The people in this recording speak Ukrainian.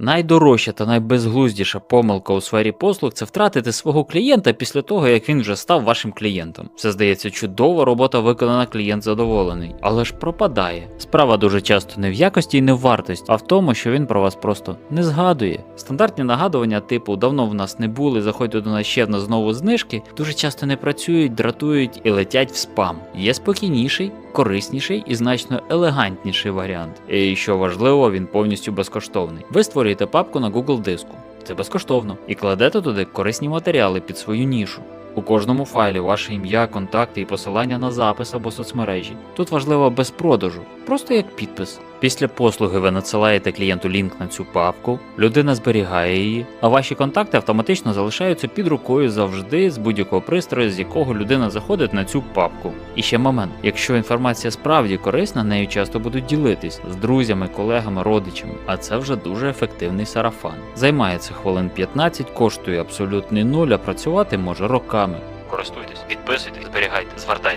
Найдорожча та найбезглуздіша помилка у сфері послуг це втратити свого клієнта після того, як він вже став вашим клієнтом. Це здається чудова робота виконана, клієнт задоволений, але ж пропадає. Справа дуже часто не в якості і не в вартості, а в тому, що він про вас просто не згадує. Стандартні нагадування, типу давно в нас не були, заходьте до нас ще на знову знижки, дуже часто не працюють, дратують і летять в спам. Є спокійніший, корисніший і значно елегантніший варіант. І що важливо, він повністю безкоштовний. Ви створюєте папку на Google диску. Це безкоштовно. І кладете туди корисні матеріали під свою нішу. У кожному файлі ваше ім'я, контакти і посилання на запис або соцмережі. Тут важливо без продажу, просто як підпис. Після послуги ви надсилаєте клієнту лінк на цю папку, людина зберігає її, а ваші контакти автоматично залишаються під рукою завжди з будь-якого пристрою, з якого людина заходить на цю папку. І ще момент: якщо інформація справді корисна, нею часто будуть ділитись з друзями, колегами, родичами. А це вже дуже ефективний сарафан. Займається хвилин 15, коштує абсолютний нуль, а працювати може роками. Користуйтесь, підписуйтесь, зберігайте, звертайте.